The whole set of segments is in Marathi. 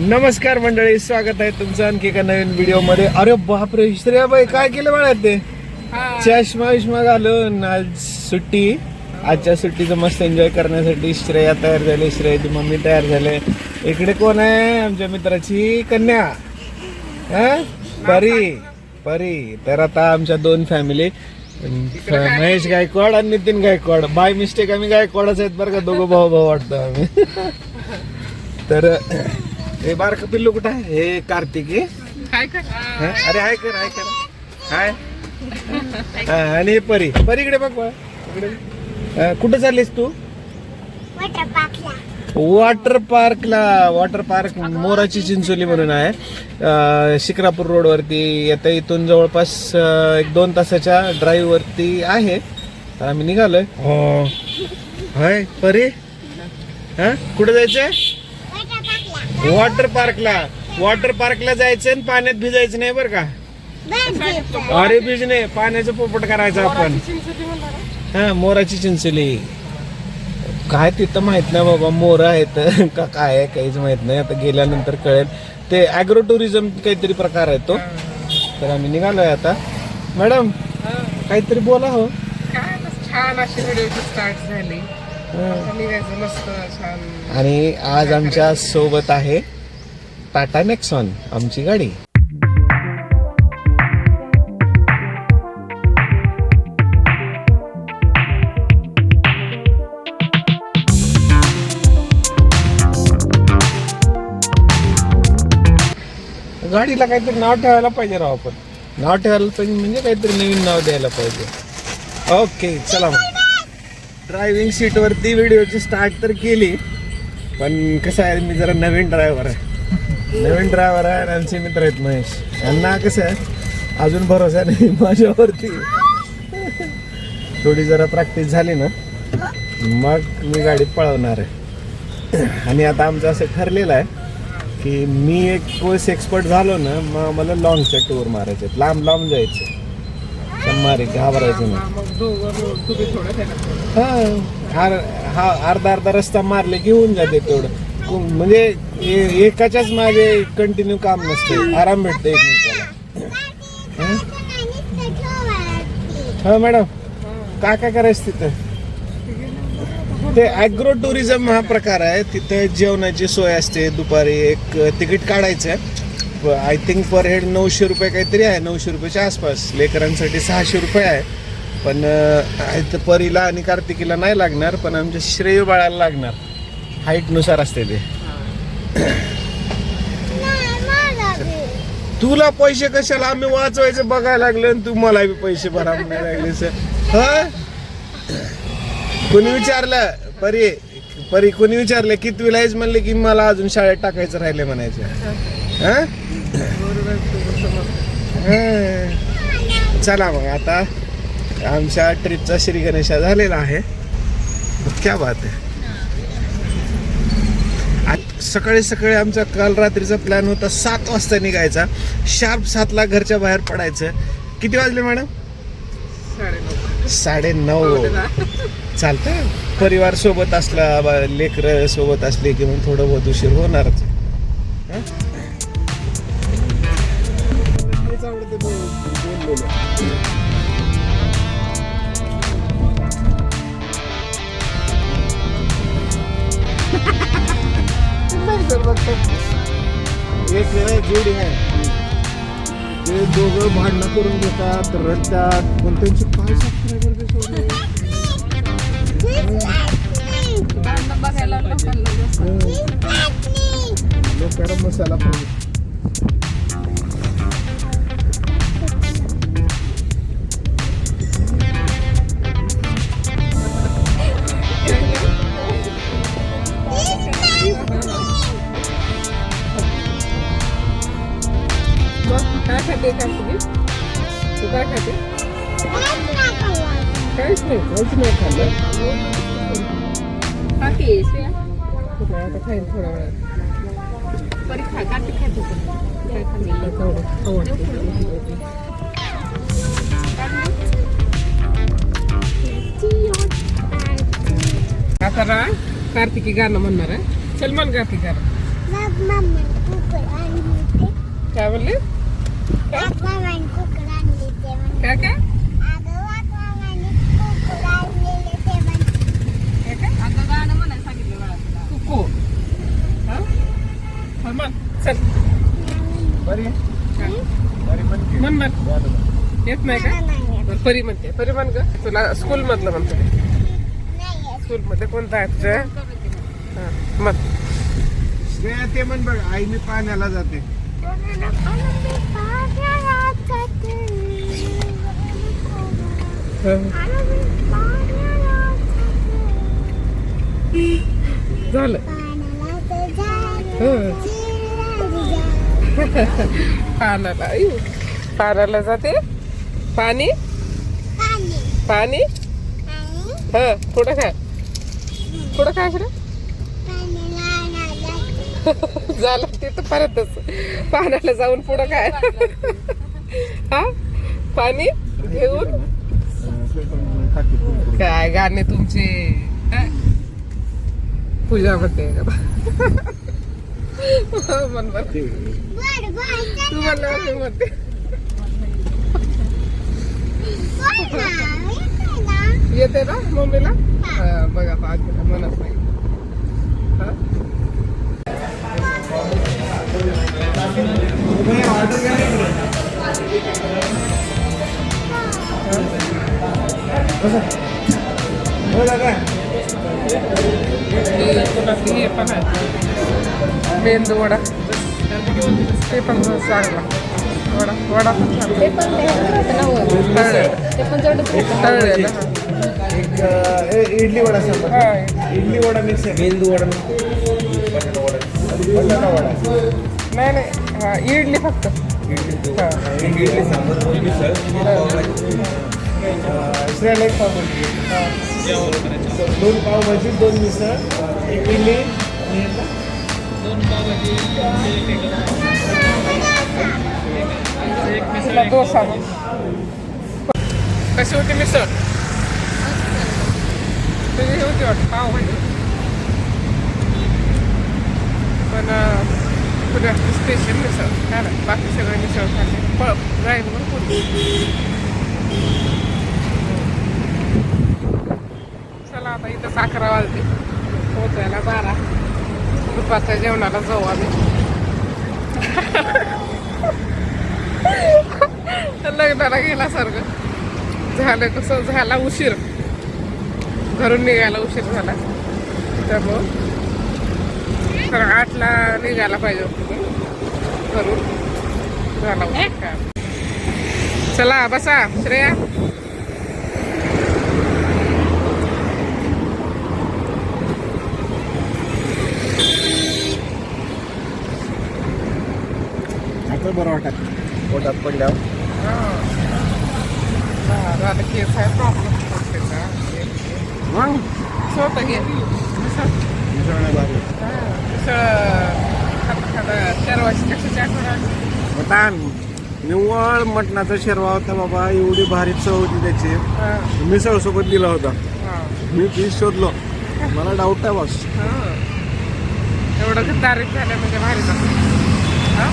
नमस्कार मंडळी स्वागत आहे तुमचं आणखी एका नवीन व्हिडिओमध्ये अरे बापरे श्रेयाबाई काय केलं मला ते? चष्मा विष्मा घालून आज सुट्टी. आजच्या सुट्टीचं मस्त एन्जॉय करण्यासाठी श्रेया तयार झाली श्रेयाची मम्मी तयार झाले. इकडे कोण आहे? आमच्या मित्राची कन्या. हा? परी. परी. तर आता आमच्या दोन फॅमिली महेश गायकवाड आणि नितीन गायकवाड. बाय मिस्टेक आम्ही गायकवाडच आहेत बरं का दोघं भाऊ भाऊ वाटतो आम्ही. तर हे बारक पिल्लू कुठं आहे? हे कार्तिकी. हा? अरे हाय कर हाय कर. हाय. हा, आणि हे परी. परी इकडे बघ बा. इकडे हा, कुठं चाललीस तू? वॉटर पार्कला वॉटर पार्क मोराची चिंचोली म्हणून आहे. अं, शिक्रापूर रोडवरती आता इथून जवळपास अं, एक दोन तासाच्या ड्राईव्ह वरती आहे. तर आम्ही निघालोय. हो. हाय परी. हा? कुठं जायचंय? वॉटर पार्कला. वॉटर पार्कला जायचं आणि पाण्यात भिजायचं नाही बरं का? अरे भिजणे पाण्याचं पोपट करायचं आपण. हा मोराची चिंचली. काय तिथं माहीत नाही बाबा मोर आहेत. का काय आहे काहीच माहीत नाही. आता गेल्यानंतर कळेल. ते ॲग्रो टुरिझम काहीतरी प्रकार आहे तो. तर आम्ही निघालोय आता. मॅडम काहीतरी बोला हो. छान अशी व्हिडिओची स्टार्ट झाली. निघायचं मस्त छान आणि आज आमच्यासोबत आहे टाटा नेक्सॉन आमची गाडी. गाडीला काहीतरी नाव ठेवायला पाहिजे राव आपण. नाव ठेवायला पाहिजे म्हणजे काहीतरी नवीन नाव द्यायला पाहिजे. ओके चला मग. ड्रायव्हिंग सीटवरती व्हिडिओची स्टार्ट तर केली. पण कसं आहे मी जरा नवीन ड्रायव्हर आहे. नवीन ड्रायव्हर आहे आणि आमचे मित्र आहेत महेश. यांना कसं आहे अजून भरोसा नाही माझ्यावरती. थोडी जरा प्रॅक्टिस झाली ना मग मी गाडी पळवणार आहे. आणि आता आमचं असं ठरलेलं आहे की मी एक कोर्स एक्सपर्ट झालो ना मग मला लॉंगच्या टूर मारायचे लांब लांब जायचं. शंमारी घाबरायचं नाही. हा हा अर्धा अर्धा रस्ता मारले की होऊन जाते तेवढं. को- म्हणजे ए- एकाच्याच मागे कंटिन्यू काम नसते. आराम भेटते एकमेकाला. हं? हो मॅडम. काय काय करायचं तिथं? ते ॲग्रो टुरिझम हा प्रकार आहे. तिथे जेवणाची सोय असते. दुपारी एक तिकीट काढायचं. आय थिंक पर हेड नऊशे रुपये काहीतरी आहे नऊशे रुपयाच्या आसपास. लेकरांसाठी सहाशे रुपये आहे. पण इथं परीला आणि कार्तिकीला नाही लागणार पण आमच्या श्रेय बाळाला लागणार. हाईटनुसार असते ते. तुला पैसे कशाला? आम्ही वाचवायचं बघायला लागलं आणि तू मला बी पैसे भरा म्हणायला लागले सर हा? कोणी विचारलं? परी परी कोणी विचारलं? किती विलायच म्हणले की मला अजून शाळेत टाकायचं राहिले म्हणायचं. हा? चला मग आता. आमच्या ट्रिपचा श्री गणेशा झालेला आहे. क्या बात आहे. सकाळी सकाळी आमचा काल रात्रीचा प्लॅन होता सात वाजता निघायचा. शार्प सातला घरच्या बाहेर पडायचं. किती वाजले मॅडम साडे साडे नऊ चालतं परिवार सोबत असला लेकर सोबत असले की मग थोडं बहुत उशीर होणारच. जोडी आहे. ते दोघं भांडणं करून घेतात रडतात. पण त्यांची काय सबस्क्रायबर. लोकांना मसाला पाहिजे काहीच नाही काहीच नाही खाल्लं बाकी कुठं आता खाईन थोड्या वेळात बरी खा काटे खाते काय खाल्लेलं थोडं आवडतं. आता ना कार्तिकी गाणं म्हणणार आहे सलमान कार्तिक गाणं मग मम्मी कुकर आणली ते काय म्हणली आज मामाने कुकर आणली ते म्हणे काय काय अगं वाट मामाने कुकर आणलेले ते म्हणे अगं गाणं म्हणायला सांगितलं बाळा तुला कुकू हा हा, म्हण चल बरी हा. बरी म्हणते म्हण म्हण येत नाही का परी म्हणते परी म्हण ग तुला स्कूल मधलं म्हणतो. स्कूल मध्ये कोणतं आहे तुझं हा, म्हण श्रेया ते म्हण बघ आई मी पाण्याला जाते. हा. झालं पाण्याला. हं. पाण्याला जाते पाणी? पाणी. हा पुढं काय पुढं काय रे झालं ते तर परतच. पाण्याला जाऊन पुढं काय? हा? पाणी? घेऊन? काय गाणे तुमचे? पूजा म्हणते. मन बर तू म्हणलं म्हणते बोल ना. येतंय ना. येते ना मम्मीला? बघा पाच म्हणत नाही. मेंदू वडा. ते पण चांगला. वडा वडा पण चांगला तळलेला. तळलेला इडली वडा सांग हा. इडली वडा मिक्स आहे. मेंदू वडा बटाटा वडा. बटाटा वडा. नाही नाही हा इडली फक्त. हा. इडली सांबर दोन मिसळ एक पाव भाजी दोन पाव भाजी दोन मिसळ एक इडली. आणि एक तिला डोसा. कशी होती मिसळ? तुझी ही होती वाटतं. पाव भाजी पण पुढे स्पेशल मिसळ. काय नाही बाकी सगळे मिसळ खाल्ले पळ जाईल बरं पुढे चला आता इथं साखरा वाजते पोचायला बारा. दुपारच्या जेवणाला जाऊ आम्ही. लग्नाला गेल्यासारखं. झालं कसं झाला उशीर. घरून निघायला उशीर झाला. त्यामुळं तर आठला निघायला पाहिजे होतं घरून. झाला उशीर. चला बसा. श्रेया. आता बरं वाटत. पोटात पडल्यावर. झालं केस आहे प्रॉब्लेम मग? स्वतः घे. मिसळ. मिसळ नाही भारी मिसळ खाता खाता शर्वाची कशाची आठवण आली मटण निव्वळ मटणाचा शेरवा होता बाबा एवढी भारी चव होती त्याची. हा, मिसळ सोबत दिला होता. हा, मी पीस शोधलो. मला डाऊट आहे बस. हा. एवढं तारीफ झालं म्हणजे. हा?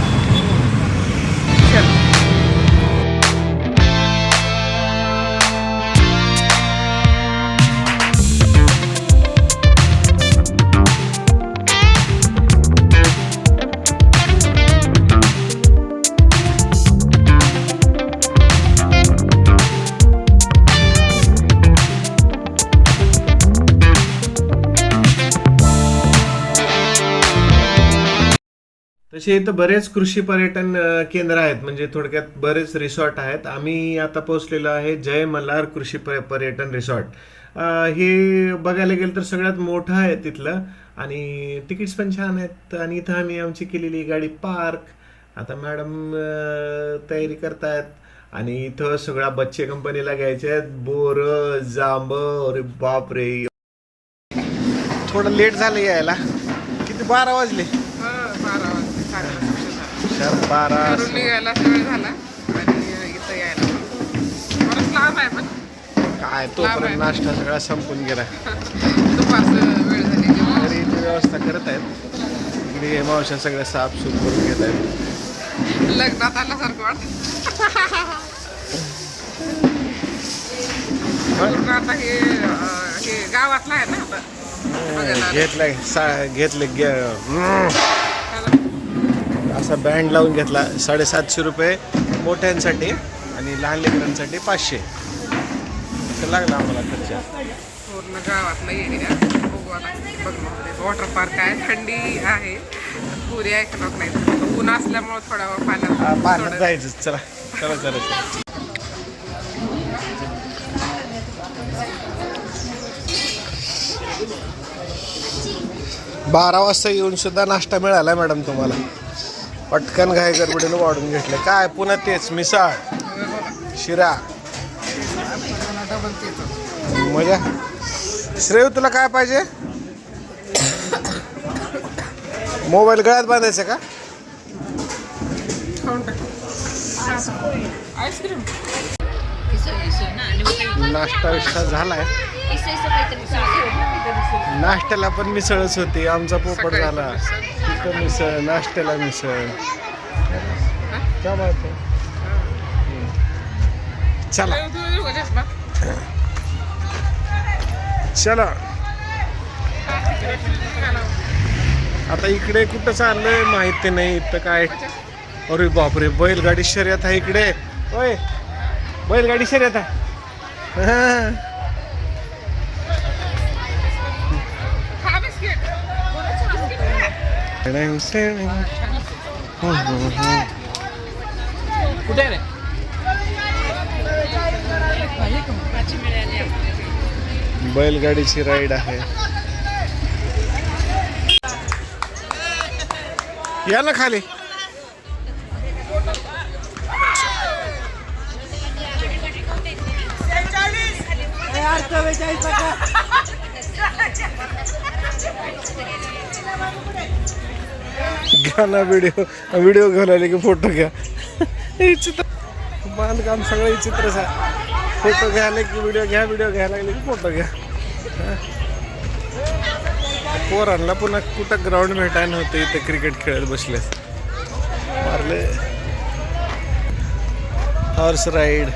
तसे इथं बरेच कृषी पर्यटन केंद्र आहेत. म्हणजे थोडक्यात बरेच रिसॉर्ट आहेत. आम्ही आता पोहोचलेलो आहे जय मल्हार कृषी पर्यटन रिसॉर्ट हे बघायला गेलं तर सगळ्यात मोठं आहे तिथलं. आणि तिकीट्स पण छान आहेत. आणि इथं आम्ही आमची केलेली गाडी पार्क. आता मॅडम तयारी करतायत. आणि इथं सगळ्या बच्चे कंपनीला घ्यायचे आहेत. बोर जांब अरे बापरे. थोडं लेट झालं यायला. किती बारा वाजले हा, बारा वाजता साडेपाच वाजता झालं. चार बारा घरून निघायला वेळ झाला. आणि इथं यायला पण. बरंच लांब आहे पण. काय तोपर्यंत. नाश्ता सगळा संपून गेला. दुपारचं वेळ झाली. तरी इथे व्यवस्था करत आहेत. हे मावशा सगळ्या साफ सुफ करून घेत आहेत. लग्नात आल्यासारखं वाटत. आता हे हे गावातलं आहे ना घेतले गे हम्म. असा बँड लावून घेतला साडेसातशे रुपये मोठ्यांसाठी आणि लहान लेकरांसाठी पाचशे. तर लागला आम्हाला खर्च. पूर्ण गावातला एरिया बघू आता बघ. वॉटर पार्क आहे थंडी आहे. पुरी ऐकणार नाही. ऊन असल्यामुळे थोडा पाण्यात पाण्यात जायचं. चला चला चला. चला. बारा वाजता येऊन सुद्धा नाश्ता मिळाला मॅडम तुम्हाला. पटकन घाय गडबडीनं वाढून घेतलं. काय? पुन्हा तेच मिसाळ शिरा. मजा. श्रेय तुला काय पाहिजे? मोबाईल गळ्यात बांधायचा का? नाश्ता विष्टा झालाय. नाश्त्याला पण मिसळच होती आमचा पोपट झाला. मिसळ. तिथं मिसळ नाश्त्याला मिसळ. क्या बात है? चला. चला. आता इकडे कुठं चाललंय माहिती नाही इथं काय? अरे बापरे बैलगाडी शर्यत आहे इकडे. होय बैलगाडी शर्यत आहे. कुठे रे बैलगाडीची राईड आहे या ना खाली घ्या ना व्हिडिओ व्हिडिओ घेऊन आले की फोटो घ्या. हे चित्र बांधकाम सगळं हे चित्रच आहे फोटो घ्यायला की व्हिडिओ घ्या व्हिडिओ घ्यायला लागले की फोटो घ्या. पोरांना पुन्हा कुठं ग्राउंड भेटायला नव्हतं इथं क्रिकेट खेळत बसले मारले. हॉर्स राईड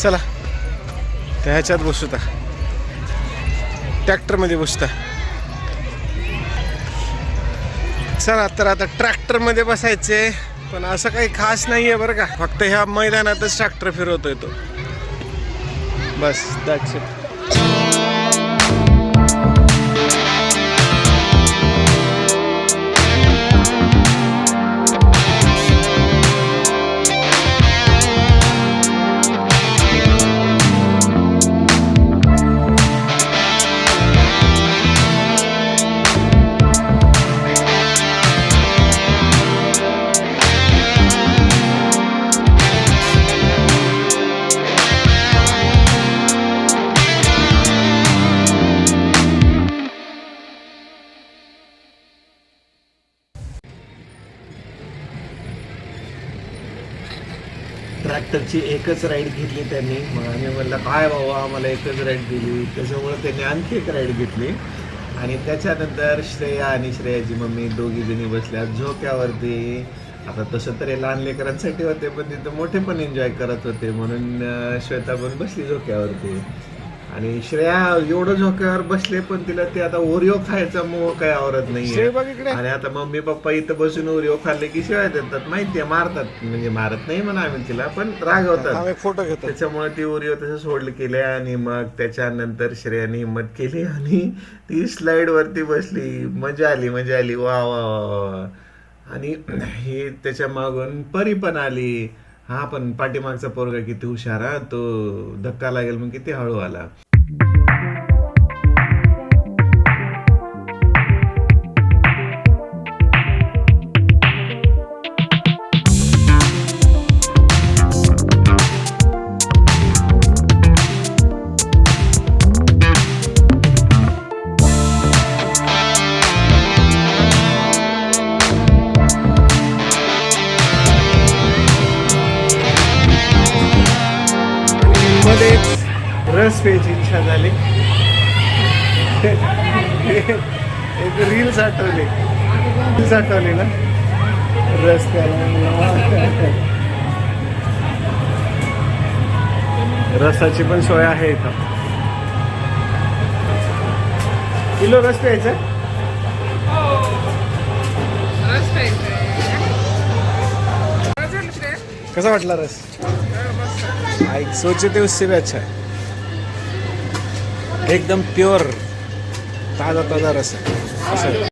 चला. त्या ह्याच्यात बसूता ट्रॅक्टरमध्ये बसता चला तर आता ट्रॅक्टरमध्ये बसायचे पण असं काही खास नाही आहे बरं का. फक्त ह्या मैदानातच ट्रॅक्टर फिरवतोय तो. बस दॅट्स इट त्याची एकच राईड घेतली त्यांनी. मग आम्ही म्हणलं काय बाबा आम्हाला एकच राईड दिली. त्याच्यामुळे त्यांनी आणखी एक राईड घेतली. आणि त्याच्यानंतर श्रेया आणि श्रेयाची मम्मी दोघी जणी बसल्या झोक्यावरती. आता तसं तर हे लहान लेकरांसाठी होते पण तिथं मोठे पण एन्जॉय करत होते म्हणून श्वेता पण बसली झोक्यावरती. आणि श्रेया एवढं झोक्यावर बसले पण तिला ते आता ओरिओ खायचा मोह काय आवडत नाही आणि आता मम्मी पप्पा इथं बसून ओरिओ खाल्ले की शिवाय देतात माहितीये मारतात. म्हणजे मारत नाही म्हणा आम्ही तिला पण रागवतात. फोटो घेतो त्याच्यामुळे ती ओरिओ तसं सोडलं केले आणि मग त्याच्यानंतर श्रेयाने हिंमत केली आणि ती स्लाइड वरती बसली. मजा आली मजा आली. वा वा वा वा. आणि हे त्याच्या मागून परी पण आली. हा पण पाठीमागचा पोरगा किती हुशार हा तो धक्का लागेल मग किती हळू आला. रस प्यायची इच्छा झाली. एक रील्स आठवली. तीच आठवली ना? रस प्यायला रसाची पण सोय आहे इथं. किलो रस प्यायचा कसा वाटला रस? ऐक मस्त. आई सोचते उससे भी अच्छा है. एकदम प्योर ताजा ताजा रस आहे. असं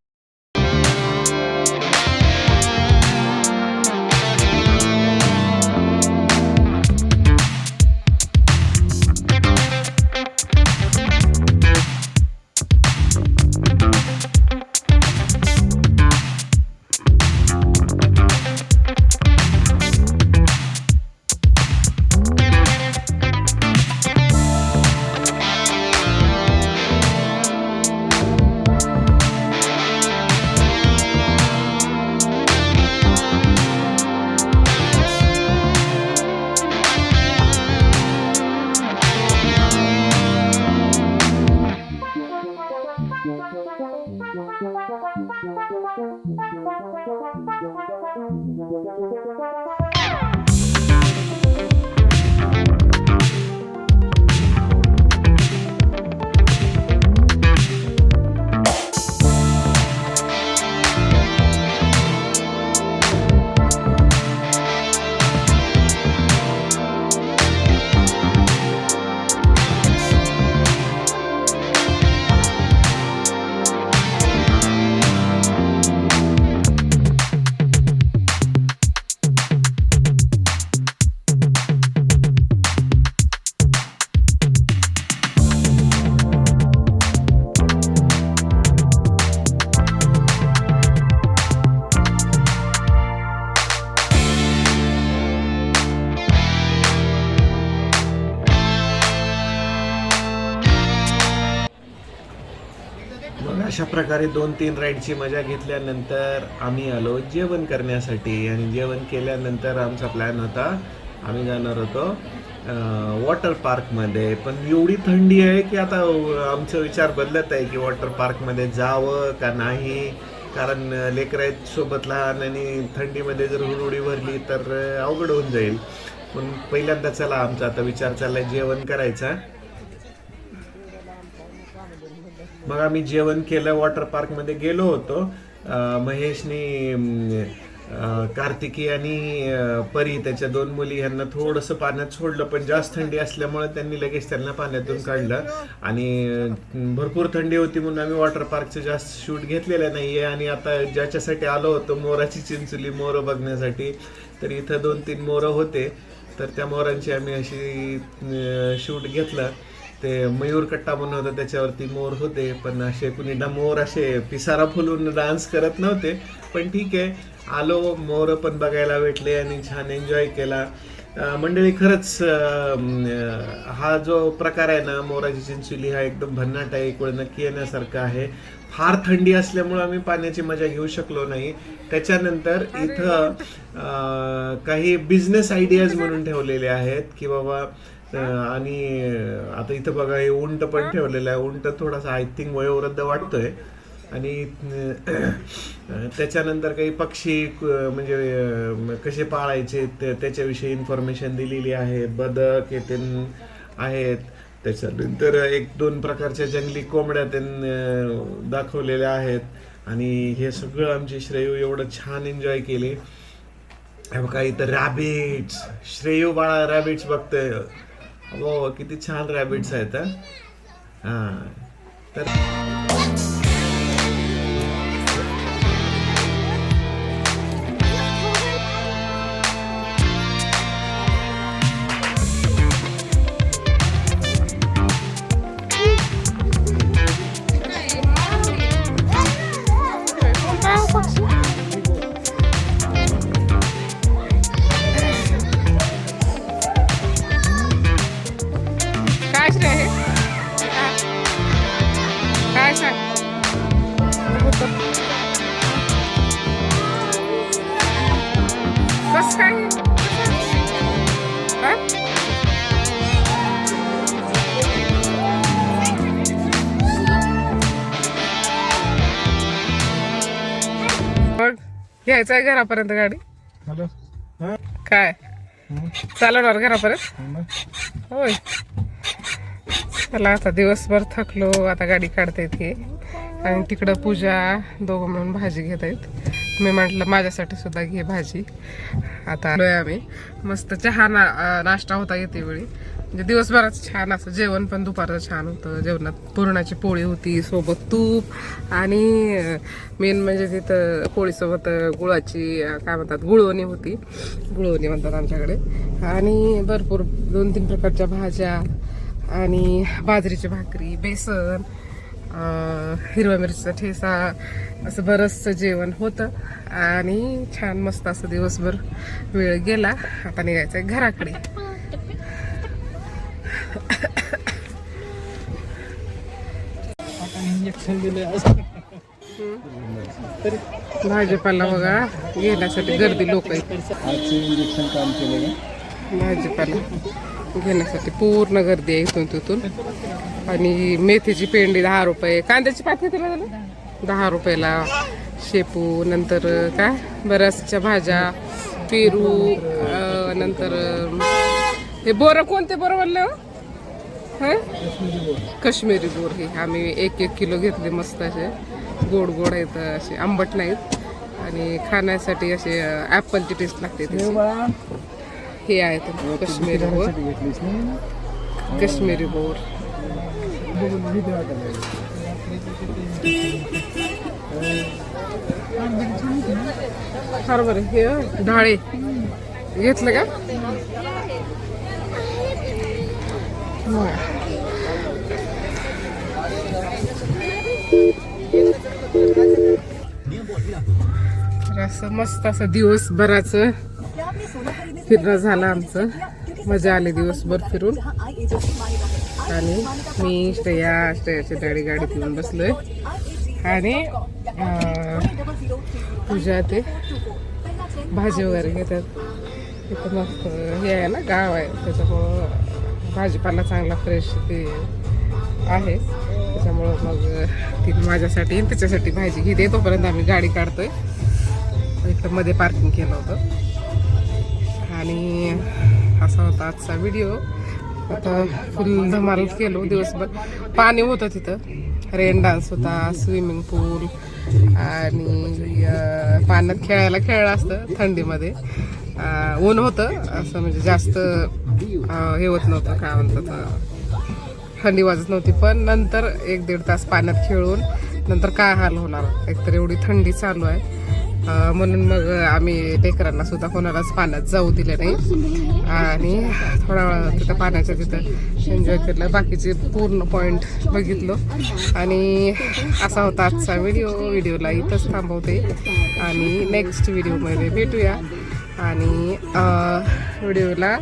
आहे. मग प्रकारे दोन तीन राईडची मजा घेतल्यानंतर आम्ही आलो जेवण करण्यासाठी. आणि जेवण केल्यानंतर आमचा प्लॅन होता आम्ही जाणार होतो वॉटर पार्कमध्ये पण एवढी थंडी आहे की आता आमचा विचार बदलत आहे की वॉटर पार्कमध्ये जावं का नाही? कारण लेकरं सोबत लहान आणि थंडीमध्ये जर हुडहुडी भरली तर अवघड होऊन जाईल. पण पहिल्यांदा चला आमचा आता विचार चाललाय जेवण करायचा. मग आम्ही जेवण केलं वॉटर पार्कमध्ये गेलो होतो. महेशने महेशनी कार्तिकी आणि परी त्याच्या दोन मुली यांना थोडंसं पाण्यात सोडलं पण जास्त थंडी असल्यामुळे त्यांनी लगेच त्यांना पाण्यातून काढलं. आणि भरपूर थंडी होती म्हणून आम्ही वॉटर पार्कचं जास्त शूट घेतलेलं नाही आहे आणि आता ज्याच्यासाठी आलो होतो मोराची चिंचुली मोरं बघण्यासाठी तर इथं दोन तीन मोरं होते. तर त्या मोरांची आम्ही अशी शूट घेतलं. ते मयूर कट्टा म्हणून होतं त्याच्यावरती मोर होते पण असे कुणी मोर असे पिसारा फुलून डान्स करत नव्हते. पण ठीक आहे आलो मोर पण बघायला भेटले आणि छान एन्जॉय केला. मंडळी खरंच हा जो प्रकार आहे ना मोराची चिंचुली हा एकदम भन्नाट आहे इकडे नक्की येण्यासारखा आहे. फार थंडी असल्यामुळे आम्ही पाण्याची मजा घेऊ शकलो नाही. त्याच्यानंतर इथं काही बिझनेस आयडियाज म्हणून ठेवलेले आहेत की बाबा आणि आता इथं बघा हे उंट पण ठेवलेलं आहे. उंट थोडासा आय थिंक वयोवृद्ध वाटतोय. आणि त्याच्यानंतर काही पक्षी म्हणजे कसे पाळायचे ते- त्याच्याविषयी इन्फॉर्मेशन दिलेली आहे बदक हे ते आहेत. त्याच्यानंतर एक दोन प्रकारच्या जंगली कोंबड्या त्यांनी दाखवलेल्या आहेत. आणि हे सगळं आमची श्रेयू एवढं छान एन्जॉय केले. हे बघा इथं रॅबिट्स श्रेयू बाळा रॅबिट्स बघतोय. हो किती छान रॅबिट्स आहेत हा. तर घ्यायचं आहे घरापर्यंत गाडी? हॅलो. हा. काय? हं. चालवणार घरापर्यंत? होय. चला आता दिवसभर थकलो आता गाडी काढता येते. आणि तिकडं पूजा दोघं म्हणून भाजी घेत आहेत. मी म्हटलं माझ्यासाठी सुद्धा घे भाजी. आता आलोय आम्ही. मस्त चहा ना नाश्ता होता येते वेळी. म्हणजे दिवसभरात छान असं जेवण पण दुपारचं छान होतं. जेवणात पुरणाची पोळी होती सोबत तूप आणि मेन म्हणजे तिथं पोळीसोबत गुळाची काय म्हणतात गुळवणी होती. गुळवणी म्हणतात आमच्याकडे. आणि भरपूर दोन तीन प्रकारच्या भाज्या आणि बाजरीची भाकरी बेसन हिरव्या मिरचीचा ठेसा असं बरंचसं जेवण होतं. आणि छान मस्त असं दिवसभर वेळ गेला. आता निघायचं आहे घराकडे. इंजेक्शन दिले भाजीपाला बघा घेण्यासाठी गर्दी लोक इंजेक्शन काम केले का? भाजीपाला घेण्यासाठी पूर्ण गर्दी आहे इथून तिथून. आणि मेथीची पेंडी दहा रुपये. कांद्याची कितीला झालं दहा रुपयाला. शेपू नंतर काय? बऱ्याचशा भाज्या पेरू नंतर हे बोरं कोणते बोरं म्हणले? काश्मीरी बोर हे आम्ही एक एक किलो घेतले मस्त असे. गोड गोड आहेत असे. आंबट नाहीत. आणि खाण्यासाठी असे ॲपलची टेस्ट लागते. हे आहेत काश्मीरी बोर. ना काश्मीरी बोर. बरोबर हे ढाळे घेतलं का होय. तर असं मस्त असं दिवसभराचं फिरणं झालं आमचं. मजा आली दिवसभर फिरून. आणि मी श्रेया श्रेयाच्या गाडी गाडीत येऊन बसलोय. आणि पूजा ते भाजी वगैरे घेतात. इथं मस्त हे आहे ना गाव आहे. त्याच्यामुळं भाजीपाला चांगला फ्रेश ते आहे. त्याच्यामुळं मग ती माझ्यासाठी त्याच्यासाठी भाजी घेते. तोपर्यंत आम्ही गाडी काढतोय. इथं मध्ये पार्किंग केलं होतं. आणि असा होता आजचा व्हिडिओ आता फुल धमाल केलो दिवसभर. पाणी होतं तिथं. रेन डान्स होता स्विमिंग पूल आणि पाण्यात खेळायला खेळलं असतं थंडीमध्ये. ऊन होतं. असं म्हणजे जास्त हे होत नव्हतं काय म्हणतात थंडी वाजत नव्हती पण नंतर एक दीड तास पाण्यात खेळून नंतर काय हाल होणार? एकतर एवढी थंडी चालू आहे. म्हणून मग आम्ही लेकरांना सुद्धा कोणालाच पाण्यात जाऊ दिलं नाही. आणि थोडा वेळ तिथं पाण्याच्या तिथं एन्जॉय केलं. बाकीचे पूर्ण पॉईंट बघितलो. आणि असा होता आजचा व्हिडिओ व्हिडिओला इथंच थांबवते. आणि नेक्स्ट व्हिडिओमध्ये भेटूया. आणि व्हिडिओला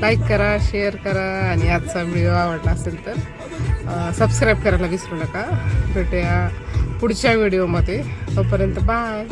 लाईक करा शेअर करा आणि आजचा व्हिडिओ आवडला असेल तर सबस्क्राईब करायला विसरू नका. भेटूया पुढच्या व्हिडिओमध्ये. तोपर्यंत बाय.